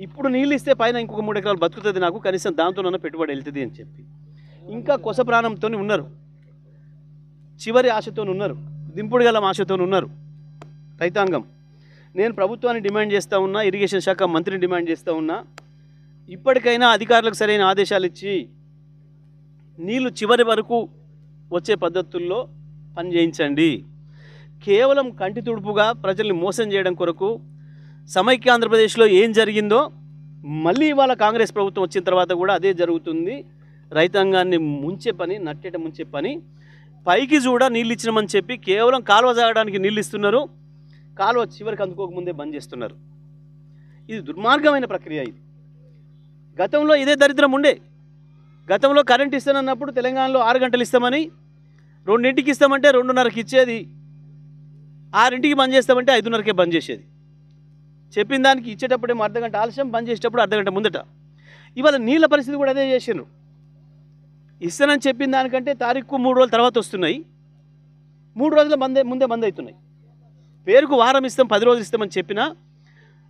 ఇప్పుడు నీళ్ళు ఇస్తే పైన ఇంకొక మూడు ఎకరాలు బతుకుతుంది నాకు కనీసం దాంతోనన్నా పెట్టుబడి వెళ్తుంది అని చెప్పి. ఇంకా కొస ప్రాణంతో ఉన్నారు. చివరి ఆశతో ఉన్నారు. దింపుడు గల ఆశతో ఉన్నారు. రైతాంగం. నేను ప్రభుత్వాన్ని డిమాండ్ చేస్తూ ఉన్నా ఇరిగేషన్ శాఖ మంత్రిని డిమాండ్ చేస్తూ ఉన్నా ఇప్పటికైనా అధికారులకు సరైన ఆదేశాలు ఇచ్చి నీళ్ళు చివరి వరకు వచ్చే పద్ధతుల్లో పని చేయించండి కేవలం కంటి తుడుపుగా ప్రజల్ని మోసం చేయడం కొరకు సమైక్య ఆంధ్రప్రదేశ్లో ఏం జరిగిందో మళ్ళీ ఇవాళ కాంగ్రెస్ ప్రభుత్వం వచ్చిన తర్వాత కూడా అదే జరుగుతుంది. రైతాంగాన్ని ముంచే పని నట్టేట ముంచే పని. పైకి చూడ నీళ్ళు ఇచ్చినామని చెప్పి కేవలం కాలువ జాగడానికి నీళ్ళు ఇస్తున్నారు. కాలువ చివరికి అందుకోకముందే బంద్ చేస్తున్నారు. ఇది దుర్మార్గమైన ప్రక్రియ ఇది. గతంలో ఇదే దరిద్రం ఉండే. గతంలో కరెంట్ ఇస్తానన్నప్పుడు తెలంగాణలో ఆరు గంటలు ఇస్తామని రెండింటికి ఇస్తామంటే రెండున్నరకి ఇచ్చేది. ఆరింటికి బంద్ చేస్తామంటే ఐదున్నరకే బంద్ చేసేది. చెప్పిన దానికి ఇచ్చేటప్పుడు ఏమో అర్ధగంట ఆలస్యం బంద్ చేసేటప్పుడు అర్ధగంట ముందట. ఇవాళ నీళ్ళ పరిస్థితి కూడా అదే చేసిండ్రు. ఇస్తానని చెప్పిన దానికంటే తారీఖు మూడు రోజుల తర్వాత వస్తున్నాయి. మూడు రోజుల మందే ముందే బంద్ అవుతున్నాయి. పేరుకు వారం ఇస్తాం పది రోజులు ఇస్తామని చెప్పినా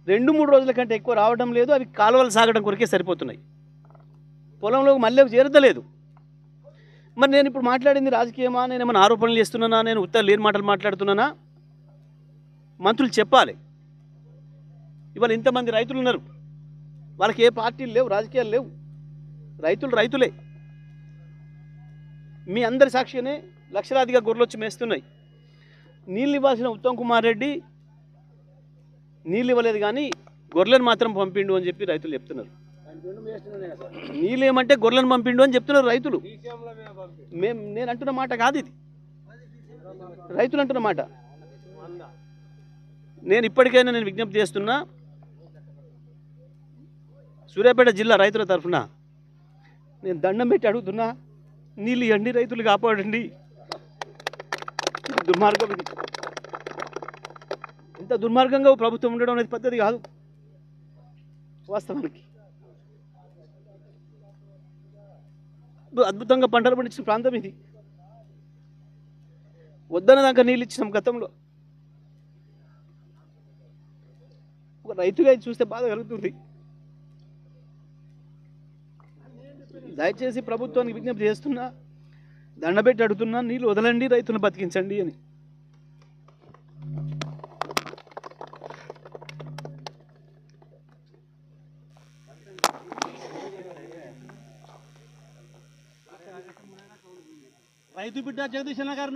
రెండు మూడు రోజుల కంటే ఎక్కువ రావడం లేదు అవి కాలువలు సాగడం కొరకే సరిపోతున్నాయి. పొలంలోకి మళ్ళీ చేరదలేదు మరి నేను ఇప్పుడు మాట్లాడింది రాజకీయమా? నేను ఏమైనా ఆరోపణలు చేస్తున్నానా? నేను ఉత్తర లేని మాటలు మాట్లాడుతున్నానా? మంత్రులు చెప్పాలి. ఇవాళ ఇంతమంది రైతులు ఉన్నారు. వాళ్ళకి ఏ పార్టీలు లేవు రాజకీయాలు లేవు. రైతులు రైతులే. మీ అందరి సాక్షిగానే లక్షలాదిగా గొర్రెలు వచ్చి మేస్తున్నాయి. నీళ్ళు ఇవ్వాల్సిన ఉత్తమ్ కుమార్ రెడ్డి నీళ్ళు ఇవ్వలేదు కానీ గొర్రెలను మాత్రం పంపిండు అని చెప్పి రైతులు చెప్తున్నారు. నీళ్ళు ఏమంటే గొర్రెలను పంపిండు అని చెప్తున్నారు రైతులు. మేము నేను అంటున్న మాట కాదు ఇది. రైతులు అంటున్న మాట. నేను ఇప్పటికైనా నేను విజ్ఞప్తి చేస్తున్నా సూర్యాపేట జిల్లా రైతుల తరఫున నేను దండం పెట్టి అడుగుతున్నా నీళ్ళు ఇవ్వండి రైతులు కాపాడండి. దుర్మార్గం ఇది. ఇంత దుర్మార్గంగా ప్రభుత్వం ఉండడం అనేది పద్ధతి కాదు. వాస్తవానికి. అద్భుతంగా పంటలు పండించిన ప్రాంతం ఇది. వద్దన దాకా నీళ్ళు ఇచ్చినాం గతంలో. ఒక రైతుగా ఇది చూస్తే బాధ కలుగుతుంది. దయచేసి ప్రభుత్వానికి విజ్ఞప్తి చేస్తున్నా దండబెట్టి అడుగుతున్నా నీళ్ళు వదలండి రైతులను బతికించండి అని. రైతు బిడ్డ జగదీశ్ గారు